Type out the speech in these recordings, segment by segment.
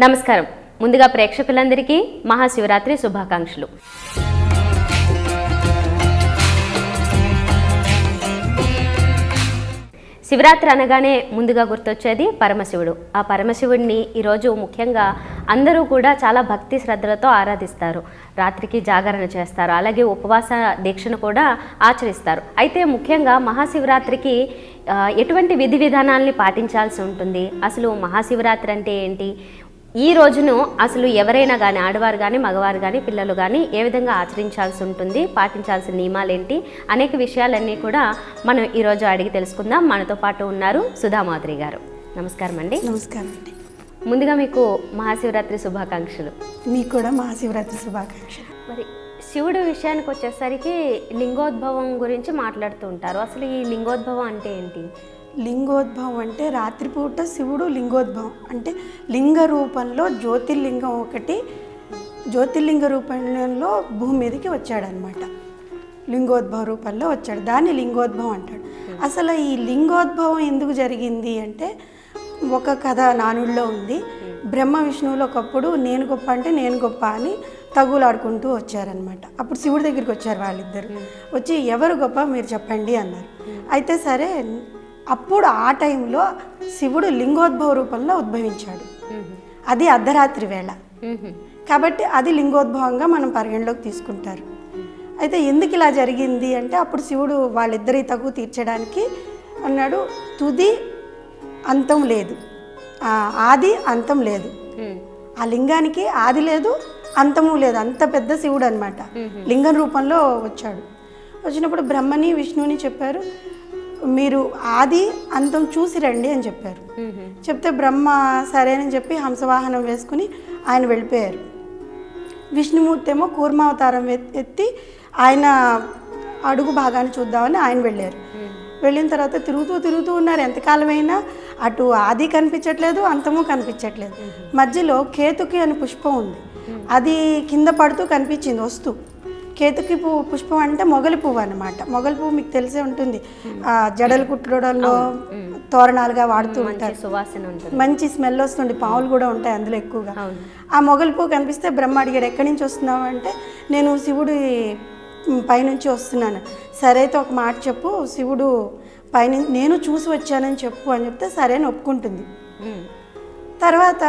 నమస్కారం. ముందుగా ప్రేక్షకులందరికీ మహాశివరాత్రి శుభాకాంక్షలు. శివరాత్రి అనగానే ముందుగా గుర్తొచ్చేది పరమశివుడు. ఆ పరమశివుడిని ఈరోజు ముఖ్యంగా అందరూ కూడా చాలా భక్తి శ్రద్ధలతో ఆరాధిస్తారు. రాత్రికి జాగరణ చేస్తారు. అలాగే ఉపవాస దీక్షను కూడా ఆచరిస్తారు. అయితే ముఖ్యంగా మహాశివరాత్రికి ఎటువంటి విధి విధానాల్ని పాటించాల్సి ఉంటుంది? అసలు మహాశివరాత్రి అంటే ఏంటి? ఈ రోజును అసలు ఎవరైనా కానీ ఆడవారు కానీ మగవారు కానీ పిల్లలు కానీ ఏ విధంగా ఆచరించాల్సి ఉంటుంది పాటించాల్సిన నియమాలు ఏంటి అనేక విషయాలన్నీ కూడా మనం ఈరోజు అడిగి తెలుసుకుందాం. మనతో పాటు ఉన్నారు సుధామాధురి గారు. నమస్కారం అండి. నమస్కారం అండి. ముందుగా మీకు మహాశివరాత్రి శుభాకాంక్షలు. మీకు కూడా మహాశివరాత్రి శుభాకాంక్షలు. మరి శివుడు విషయానికి వచ్చేసరికి లింగోద్భవం గురించి మాట్లాడుతూ ఉంటారు. అసలు ఈ లింగోద్భవం అంటే ఏంటి? లింగోద్భవం అంటే రాత్రిపూట శివుడు లింగోద్భవం. అంటే లింగ రూపంలో జ్యోతిర్లింగం ఒకటి జ్యోతిర్లింగ రూపంలో భూమి మీదకి వచ్చాడనమాట. లింగోద్భవ రూపంలో వచ్చాడు. దాన్ని లింగోద్భవం అంటాడు. అసలు ఈ లింగోద్భవం ఎందుకు జరిగింది అంటే ఒక కథ నానుడిలో ఉంది. బ్రహ్మ విష్ణువులు ఒకప్పుడు నేను గొప్ప అంటే నేను గొప్ప అని తగులాడుకుంటూ వచ్చారనమాట. అప్పుడు శివుడి దగ్గరికి వచ్చారు వాళ్ళిద్దరు. వచ్చి ఎవరు గొప్ప మీరు చెప్పండి అన్నారు. అయితే సరే అప్పుడు ఆ టైంలో శివుడు లింగోద్భవ రూపంలో ఉద్భవించాడు. అది అర్ధరాత్రి వేళ. కాబట్టి అది లింగోద్భవంగా మనం పరిగణలోకి తీసుకుంటారు. అయితే ఎందుకు ఇలా జరిగింది అంటే అప్పుడు శివుడు వాళ్ళిద్దరి తగు తీర్చడానికి అన్నాడు తుది అంతం లేదు. ఆది అంతం లేదు. ఆ లింగానికి ఆది లేదు అంతము లేదు. అంత పెద్ద శివుడు అనమాట లింగం రూపంలో వచ్చాడు. వచ్చినప్పుడు బ్రహ్మని విష్ణువుని చెప్పారు మీరు ఆది అంతం చూసి రండి అని చెప్పారు. చెప్తే బ్రహ్మ సరేనని చెప్పి హంసవాహనం వేసుకుని ఆయన వెళ్ళిపోయారు. విష్ణుమూర్తి ఏమో కూర్మావతారం ఎత్- ఎత్తి ఆయన అడుగు భాగాన్ని చూద్దామని ఆయన వెళ్ళారు. వెళ్ళిన తర్వాత తిరుగుతూ తిరుగుతూ ఉన్నారు. ఎంతకాలమైనా అటు ఆది కనిపించట్లేదు అంతము కనిపించట్లేదు. మధ్యలో కేతుకి అని పుష్పం ఉంది. అది కింద పడుతూ కనిపించింది వస్తూ కేతుకి పువ్వు పుష్పం అంటే మొగలి పువ్వు అనమాట మొగలి పువ్వు మీకు తెలిసే ఉంటుంది. ఆ, జడలు కుట్టడంలో తోరణాలుగా వాడుతూ ఉంటారు. మంచి సువాసన ఉంటుంది. మంచి స్మెల్ వస్తుంది పావులు కూడా ఉంటాయి అందులో ఎక్కువగా. ఆ మొగలి పువ్వు కనిపిస్తే బ్రహ్మ అడిగాడు ఎక్కడి నుంచి వస్తున్నావు? అంటే నేను శివుడి పైనుంచి వస్తున్నాను. సరే అయితే ఒక మాట చెప్పు శివుడు పైన నేను చూసి వచ్చానని చెప్పు అని చెప్తే సరే అని ఒప్పుకుంటుంది. తర్వాత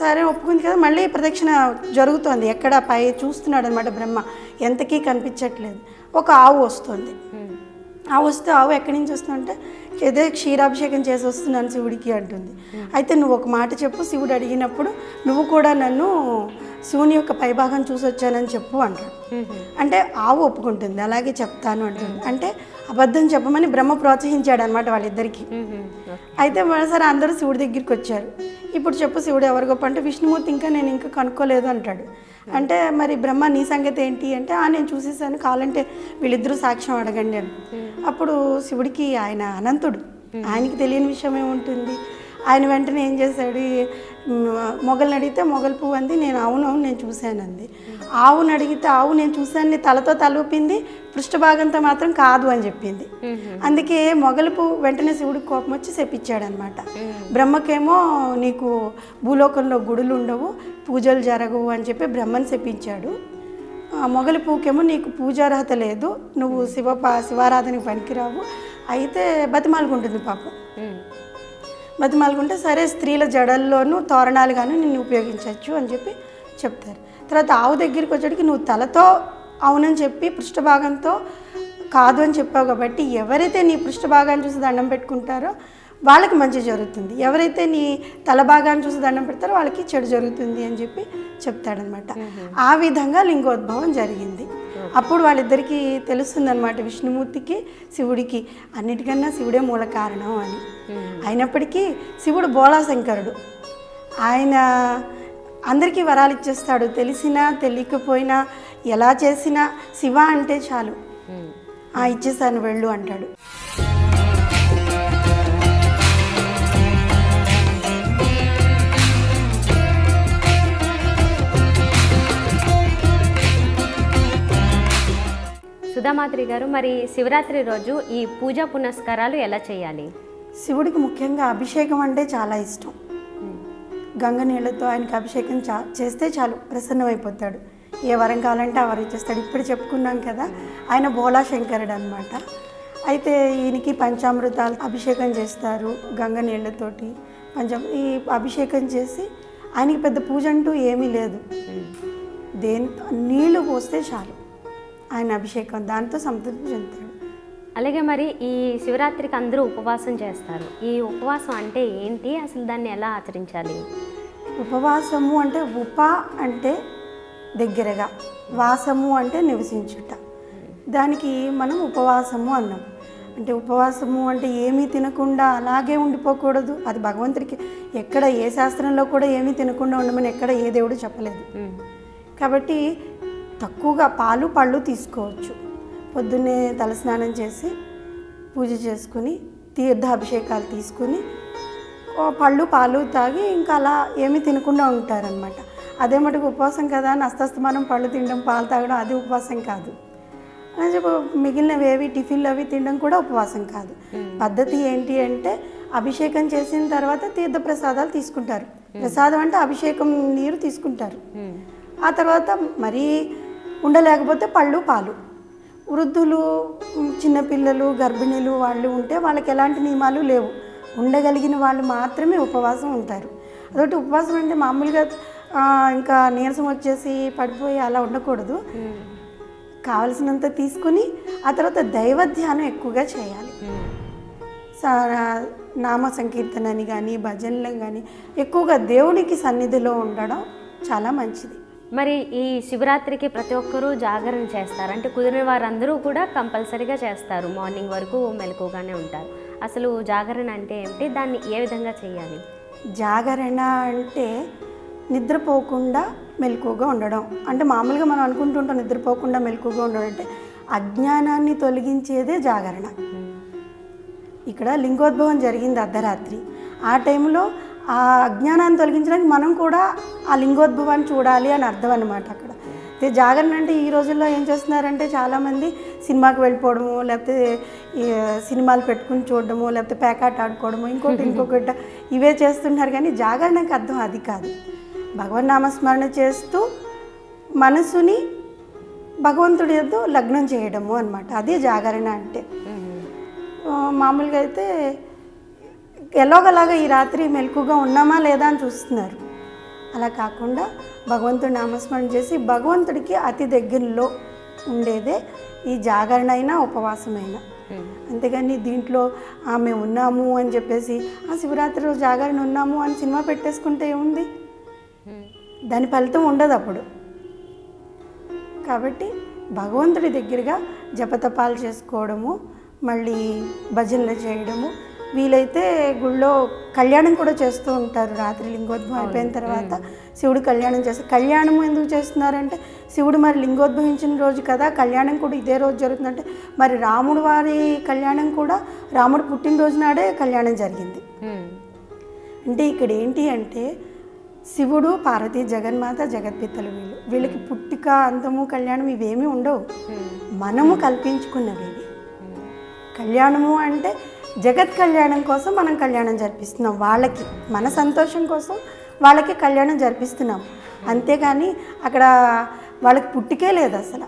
సరే ఒప్పుకుంది కదా మళ్ళీ ప్రదక్షిణ జరుగుతోంది. ఎక్కడ పై చూస్తున్నాడు అనమాట బ్రహ్మ. ఎంతకీ కనిపించట్లేదు ఒక ఆవు వస్తుంది ఉమ్. ఆ వస్తే ఆవు ఎక్కడి నుంచి వస్తుందంటే ఏదో క్షీరాభిషేకం చేసి వస్తున్నాను శివుడికి అంటుంది. అయితే నువ్వు ఒక మాట చెప్పు శివుడు అడిగినప్పుడు నువ్వు కూడా నన్ను శివుని యొక్క పైభాగం చూసి వచ్చానని చెప్పు అంటాడు. అంటే ఆవు ఒప్పుకుంటుంది అలాగే చెప్తాను అంటుంది. అంటే అబద్ధం చెప్పమని బ్రహ్మ ప్రోత్సహించాడు అనమాట వాళ్ళిద్దరికి. అయితే మరోసారి అందరూ శివుడి దగ్గరికి వచ్చారు. ఇప్పుడు చెప్పు శివుడు ఎవరు గొప్ప అంటే విష్ణుమూర్తి ఇంకా నేను ఇంకా కనుక్కోలేదు అంటాడు. అంటే మరి బ్రహ్మ నీ సంగతి ఏంటి అంటే ఆ నేను చూసేసాను కావాలంటే వీళ్ళిద్దరూ సాక్ష్యం అడగండి అని. అప్పుడు శివుడికి ఆయన అనంతుడు ఆయనకి తెలియని విషయం ఏముంటుంది? ఆయన వెంటనే ఏం చేశాడు? మొగల్ని అడిగితే మొగల్ పువ్వు అంది నేను అవును అవును నేను చూశానంది ఆవుని అడిగితే ఆవు నేను చూశాను తలతో తలూపింది పృష్ఠభాగంతో మాత్రం కాదు అని చెప్పింది. అందుకే మొగలు పువ్వు వెంటనే శివుడికి కోపం వచ్చి శపించాడు అనమాట బ్రహ్మకేమో నీకు భూలోకంలో గుడులు ఉండవు పూజలు జరగవు అని చెప్పి బ్రహ్మని ఆ, మొగలి పువ్వుకేమో నీకు పూజార్హత లేదు నువ్వు శివ శివారాధనకి పనికిరావు అయితే బతిమాలుకుంటుంది పాపం. బతిమాలుకుంటే సరే స్త్రీల జడల్లోనూ తోరణాలుగాను నిన్ను ఉపయోగించవచ్చు అని చెప్పి చెప్తారు. తర్వాత ఆవు దగ్గరికి వచ్చేటికి నువ్వు తలతో అవునని చెప్పి పృష్ఠభాగంతో కాదు అని చెప్పావు కాబట్టి ఎవరైతే నీ పృష్ఠభాగాన్ని చూసి దండం పెట్టుకుంటారో వాళ్ళకి మంచి జరుగుతుంది. ఎవరైతే నీ తల భాగాన్ని చూసి దండం పెడతారో వాళ్ళకి చెడు జరుగుతుంది అని చెప్పి చెప్తాడనమాట. ఆ విధంగా లింగోద్భవం జరిగింది. అప్పుడు వాళ్ళిద్దరికీ తెలుస్తుందన్నమాట విష్ణుమూర్తికి శివుడికి. అన్నిటికన్నా శివుడే మూల కారణం అని. అయినప్పటికీ శివుడు బోళాశంకరుడు. ఆయన అందరికీ వరాలు ఇచ్చేస్తాడు. తెలిసినా తెలియకపోయినా ఎలా చేసినా శివ అంటే చాలు. ఆ ఇచ్చేసాను వెళ్ళు అంటాడు. సుధామాత్రి గారు మరి శివరాత్రి రోజు ఈ పూజా పునస్కారాలు ఎలా చేయాలి? శివుడికి ముఖ్యంగా అభిషేకం అంటే చాలా ఇష్టం. గంగ నీళ్ళతో ఆయనకి అభిషేకం చా చేస్తే చాలు ప్రసన్నమైపోతాడు. ఏ వరం కావాలంటే ఆ వరం ఇచ్చేస్తాడు. ఇప్పుడు చెప్పుకున్నాం కదా ఆయన భోలా శంకరుడు అనమాట అయితే ఈయనకి పంచామృతాలు అభిషేకం చేస్తారు గంగ నీళ్ళతోటి పంచం ఈ అభిషేకం చేసి ఆయనకి పెద్ద పూజ అంటూ ఏమీ లేదు. దేని నీళ్ళు పోస్తే చాలు. ఆయన అభిషేకం దాంతో సంతృప్తి చెందుతాడు. అలాగే మరి ఈ శివరాత్రికి అందరూ ఉపవాసం చేస్తారు. ఈ ఉపవాసం అంటే ఏంటి? అసలు దాన్ని ఎలా ఆచరించాలి? ఉపవాసము అంటే ఉప అంటే దగ్గరగా వాసము అంటే నివసించుట. దానికి మనం ఉపవాసము అన్నాం. అంటే ఉపవాసము అంటే ఏమీ తినకుండా అలాగే ఉండిపోకూడదు. అది భగవంతుడికి ఎక్కడ ఏ శాస్త్రంలో కూడా ఏమీ తినకుండా ఉండమని ఎక్కడ ఏ దేవుడు చెప్పలేదు. కాబట్టి తక్కువగా పాలు పళ్ళు తీసుకోవచ్చు. పొద్దున్నే తలస్నానం చేసి పూజ చేసుకుని తీర్థాభిషేకాలు తీసుకుని పళ్ళు పాలు తాగి ఇంకా అలా ఏమీ తినకుండా ఉంటారనమాట అదే మటుకు ఉపవాసం కదా అని అస్తస్తమానం పళ్ళు తినడం పాలు తాగడం అది ఉపవాసం కాదు. అని చెప్పి మిగిలినవి ఏవి టిఫిన్లు అవి తినడం కూడా ఉపవాసం కాదు. పద్ధతి ఏంటి అంటే అభిషేకం చేసిన తర్వాత తీర్థప్రసాదాలు తీసుకుంటారు. ప్రసాదం అంటే అభిషేకం నీరు తీసుకుంటారు. ఆ తర్వాత మరీ ఉండలేకపోతే పళ్ళు పాలు. వృద్ధులు చిన్నపిల్లలు గర్భిణీలు వాళ్ళు ఉంటే వాళ్ళకి ఎలాంటి నియమాలు లేవు. ఉండగలిగిన వాళ్ళు మాత్రమే ఉపవాసం ఉంటారు. అదొకటి ఉపవాసం అంటే మామూలుగా ఇంకా నీరసం వచ్చేసి పడిపోయి అలా ఉండకూడదు. కావలసినంత తీసుకుని ఆ తర్వాత దైవ ధ్యానం ఎక్కువగా చేయాలి. నామ సంకీర్తనని కానీ భజనలు కానీ ఎక్కువగా దేవునికి సన్నిధిలో ఉండడం చాలా మంచిది. మరి ఈ శివరాత్రికి ప్రతి ఒక్కరూ జాగరణ చేస్తారు. అంటే కుదిరిన వారందరూ కూడా కంపల్సరీగా చేస్తారు. మార్నింగ్ వరకు మెలకుగానే ఉంటారు. అసలు జాగరణ అంటే ఏమిటి దాన్ని ఏ విధంగా చేయాలి? జాగరణ అంటే నిద్రపోకుండా మెలకుగా ఉండడం. అంటే మామూలుగా మనం అనుకుంటుంటాం నిద్రపోకుండా మెలకుగా ఉండడం అంటే అజ్ఞానాన్ని తొలగించేదే జాగరణ. ఇక్కడ లింగోద్భవం జరిగింది అర్ధరాత్రి. ఆ టైంలో ఆ అజ్ఞానాన్ని తొలగించడానికి మనం కూడా ఆ లింగోద్భవాన్ని చూడాలి అని అర్థం అనమాట అక్కడ. అయితే జాగరణ అంటే ఈ రోజుల్లో ఏం చేస్తున్నారంటే చాలామంది సినిమాకి వెళ్ళిపోవడము లేకపోతే సినిమాలు పెట్టుకుని చూడడము లేకపోతే ప్యాకాట్ ఆడుకోవడము ఇంకోటి ఇంకొకటి ఇవే చేస్తున్నారు కానీ జాగరణకి అర్థం అది కాదు. భగవన్ నామస్మరణ చేస్తూ మనసుని భగవంతుడి యొద్ద లగ్నం చేయడము అనమాట అదే జాగరణ అంటే. మామూలుగా అయితే ఎలాగలాగా ఈ రాత్రి మెలకుగా ఉన్నామా లేదా అని చూస్తున్నారు. అలా కాకుండా భగవంతుడి నామస్మరణ చేసి భగవంతుడికి అతి దగ్గరలో ఉండేదే ఈ జాగరణ అయినా ఉపవాసమైనా అంతేగాని దీంట్లో "ఆ, మేము ఉన్నాము అని చెప్పేసి ఆ శివరాత్రి రోజు జాగరణ ఉన్నాము అని సినిమా పెట్టేసుకుంటే ఏముంది? దాని ఫలితం ఉండదు అప్పుడు. కాబట్టి భగవంతుడి దగ్గరగా జపతపాలు చేసుకోవడము మళ్ళీ భజనలు చేయడము వీలైతే గుళ్ళో కళ్యాణం కూడా చేస్తూ ఉంటారు. రాత్రి లింగోద్భవం అయిపోయిన తర్వాత శివుడు కళ్యాణం చేస్తారు. కళ్యాణం ఎందుకు చేస్తున్నారంటే శివుడు మరి లింగోద్భవించిన రోజు కదా కళ్యాణం కూడా ఇదే రోజు జరుగుతుందంటే మరి రాముడు వారి కళ్యాణం కూడా రాముడు పుట్టినరోజు నాడే కళ్యాణం జరిగింది. అంటే ఇక్కడ ఏంటి అంటే శివుడు పార్వతీ జగన్మాత జగత్పిత్తలు వీళ్ళు. వీళ్ళకి పుట్టిక అంతము కళ్యాణం ఇవేమీ ఉండవు. మనము కల్పించుకున్నవి కళ్యాణము అంటే జగత్ కళ్యాణం కోసం మనం కళ్యాణం జరిపిస్తున్నాం. వాళ్ళకి మన సంతోషం కోసం వాళ్ళకి కళ్యాణం జరిపిస్తున్నాం. అంతేగాని అక్కడ వాళ్ళకి పుట్టికే లేదు అసలు.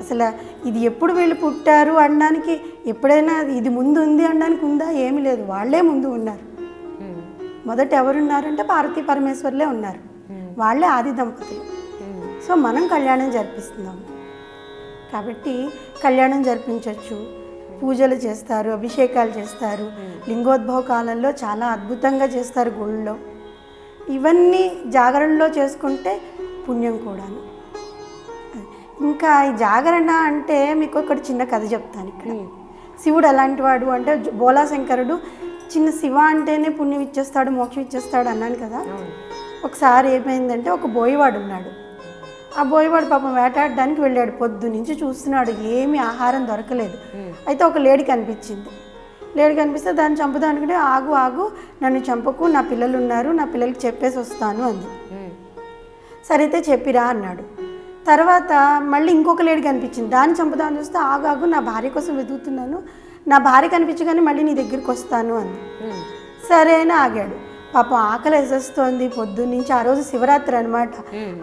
అసలు ఇది ఎప్పుడు వీళ్ళు పుట్టారు అనడానికి ఎప్పుడైనా ఇది ముందు ఉంది అనడానికి ఉందా ఏమీ లేదు. వాళ్ళే ముందు ఉన్నారు. మొదట ఎవరున్నారంటే పార్వతీ పరమేశ్వర్లే ఉన్నారు. వాళ్ళే ఆది దంపతులు. సో మనం కళ్యాణం జరిపిస్తున్నాం. కాబట్టి కళ్యాణం జరిపించవచ్చు పూజలు చేస్తారు అభిషేకాలు చేస్తారు. లింగోద్భవ కాలంలో చాలా అద్భుతంగా చేస్తారు గుళ్ళో. ఇవన్నీ జాగరణలో చేసుకుంటే పుణ్యం కూడాను. ఇంకా ఈ జాగరణ అంటే మీకు ఒకటి చిన్న కథ చెప్తాను ఇక్కడ. శివుడు ఎలాంటి వాడు అంటే బోలాశంకరుడు చిన్న శివ అంటేనే పుణ్యం ఇచ్చేస్తాడు మోక్షం ఇచ్చేస్తాడు అన్నాను కదా. ఒకసారి ఏమైందంటే ఒక బోయవాడు ఉన్నాడు. ఆ బోయవాడు పాపం వేటాడడానికి వెళ్ళాడు. పొద్దు నుంచి చూస్తున్నాడు ఏమీ ఆహారం దొరకలేదు. అయితే ఒక లేడీ కనిపించింది. లేడీ కనిపిస్తే దాన్ని చంపుదానికి ఆగు ఆగు నన్ను చంపకు నా పిల్లలు ఉన్నారు నా పిల్లలకి చెప్పేసి వస్తాను అంది. సరే అయితే చెప్పిరా అన్నాడు. తర్వాత మళ్ళీ ఇంకొక లేడీ కనిపించింది. దాన్ని చంపుదామని చూస్తే ఆగు ఆగు నా భార్య కోసం వెతుకుతున్నాను. నా భార్య కనిపించగానే మళ్ళీ నీ దగ్గరికి వస్తాను అంది. సరే అని ఆగాడు. పాపం ఆకలి వేసేస్తోంది. పొద్దున్నుంచి ఆ రోజు శివరాత్రి అనమాట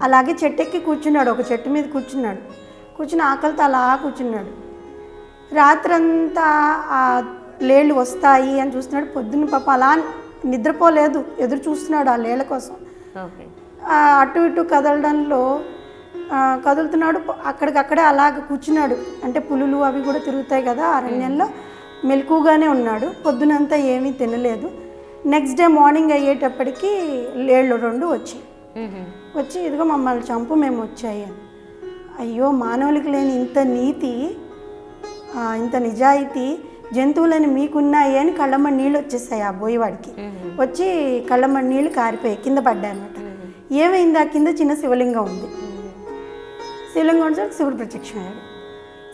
అలాగే చెట్టు ఎక్కి కూర్చున్నాడు. ఒక చెట్టు మీద కూర్చున్నాడు. కూర్చుని ఆకలితో అలా కూర్చున్నాడు. రాత్రంతా ఆ లేళ్ళు వస్తాయి అని చూస్తున్నాడు. పొద్దున్న పాప అలా నిద్రపోలేదు. ఎదురు చూస్తున్నాడు ఆ లేళ్ళ కోసం. అటు ఇటు కదలడంలో కదులుతున్నాడు. అక్కడికక్కడే అలాగ కూర్చున్నాడు. అంటే పులులు అవి కూడా తిరుగుతాయి కదా అరణ్యంలో. మెలకుగానే ఉన్నాడు. పొద్దునంతా ఏమీ తినలేదు. నెక్స్ట్ డే మార్నింగ్ అయ్యేటప్పటికి లేళ్ళు రెండు వచ్చాయి. వచ్చి ఇదిగో మమ్మల్ని చంపు మేము వచ్చాయి అని. అయ్యో మానవులకి లేని ఇంత నీతి ఇంత నిజాయితీ జంతువులని మీకున్నాయి అని కళ్ళమ్మ నీళ్ళు వచ్చేసాయి ఆ బోయవాడికి వచ్చి కళ్ళమ్మ నీళ్ళు కారిపోయాయి కింద పడ్డాయి అనమాట ఏమైంది? ఆ కింద చిన్న శివలింగం ఉంది. శివలింగం వచ్చేసరికి శివుడు ప్రత్యక్షం అయ్యాడు.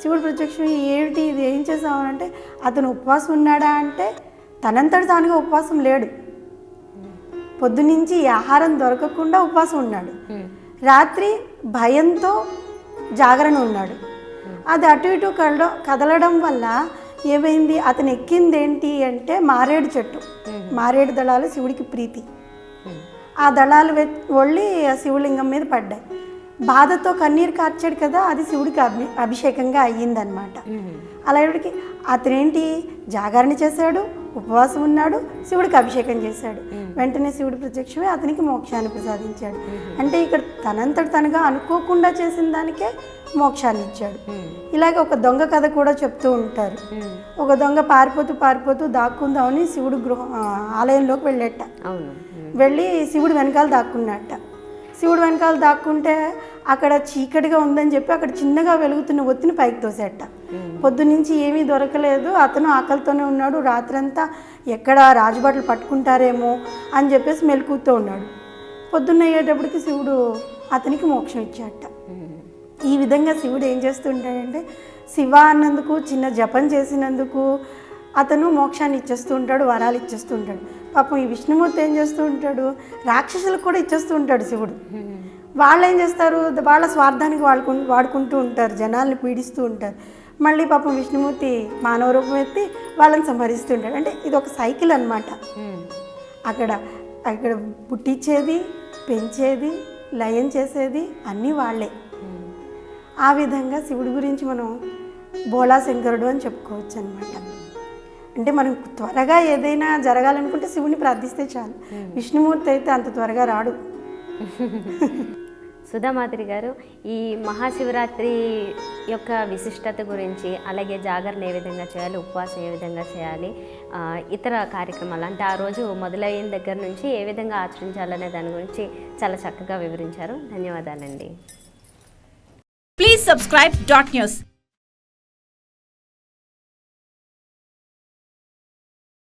శివుడు ప్రత్యక్షం ఏమిటి ఇది ఏం చేసావు అంటే అతను ఉపవాసం ఉన్నాడా అంటే తనంతటి తానుగా ఉపవాసం లేడు. పొద్దునుంచి ఆహారం దొరకకుండా ఉపవాసం ఉన్నాడు. రాత్రి భయంతో జాగరణ ఉన్నాడు. అది అటు ఇటు కదలడం కదలడం వల్ల ఏమైంది? అతను ఎక్కింది ఏంటి అంటే మారేడు చెట్టు. మారేడు దళాలు శివుడికి ప్రీతి. ఆ దళాలు వె- ఒళ్ళి ఆ శివలింగం మీద పడ్డాయి. బాధతో కన్నీరు కార్చాడు కదా అది శివుడికి అభి అభిషేకంగా అయ్యిందనమాట అలాంటికి అతనేంటి? జాగరణ చేశాడు? ఉపవాసం ఉన్నాడు శివుడికి అభిషేకం చేశాడు. వెంటనే శివుడు ప్రత్యక్షమై అతనికి మోక్షాన్ని ప్రసాదించాడు. అంటే ఇక్కడ తనంతట తనగా అనుకోకుండా చేసిన దానికే మోక్షాన్ని ఇచ్చాడు. ఇలాగే ఒక దొంగ కథ కూడా చెప్తూ ఉంటారు. ఒక దొంగ పారిపోతూ పారిపోతూ దాక్కుందామని శివుడు గృహ ఆలయంలోకి వెళ్ళేట. వెళ్ళి శివుడు వెనకాల దాక్కున్నట్ట శివుడు వెనకాల దాక్కుంటే అక్కడ చీకటిగా ఉందని చెప్పి అక్కడ చిన్నగా వెలుగుతున్న ఒత్తిని పైకి తోసేట. పొద్దునుంచి ఏమీ దొరకలేదు. అతను ఆకలితోనే ఉన్నాడు. రాత్రంతా ఎక్కడ రాజుభట్లు పట్టుకుంటారేమో అని చెప్పేసి మెలకుతూ ఉన్నాడు. పొద్దున్న అయ్యేటప్పటికి శివుడు అతనికి మోక్షం ఇచ్చాట ఈ విధంగా శివుడు ఏం చేస్తుంటాడంటే శివ అన్నందుకు చిన్న జపం చేసినందుకు అతను మోక్షాన్ని ఇచ్చేస్తూ ఉంటాడు వరాలు ఇచ్చేస్తూ ఉంటాడు. పాపం ఈ విష్ణుమూర్తి ఏం చేస్తూ ఉంటాడు? రాక్షసులకు కూడా ఇచ్చేస్తూ ఉంటాడు శివుడు. వాళ్ళు ఏం చేస్తారు? వాళ్ళ స్వార్థానికి వాడుకు వాడుకుంటూ ఉంటారు. జనాల్ని పీడిస్తూ ఉంటారు. మళ్ళీ పాపం విష్ణుమూర్తి మానవ రూపం ఎత్తి వాళ్ళని సంహరిస్తూ ఉంటాడు అంటే ఇది ఒక సైకిల్ అన్నమాట. అక్కడ అక్కడ పుట్టించేది పెంచేది లయం చేసేది అన్నీ వాళ్ళే. ఆ విధంగా శివుడి గురించి మనం బోళా శంకరుడు అని చెప్పుకోవచ్చు అనమాట అంటే మనం త్వరగా ఏదైనా జరగాలనుకుంటే శివుని ప్రార్థిస్తే చాలు. విష్ణుమూర్తి అయితే అంత త్వరగా రాడు. సుధామాత్రి గారు ఈ మహాశివరాత్రి యొక్క విశిష్టత గురించి అలాగే జాగరణ ఏ విధంగా చేయాలి ఉపవాసం ఏ విధంగా చేయాలి ఇతర కార్యక్రమాలు అంటే ఆ రోజు మొదలైన దగ్గర నుంచి ఏ విధంగా ఆచరించాలనే దాని గురించి చాలా చక్కగా వివరించారు. ధన్యవాదాలండి. Please subscribe dot news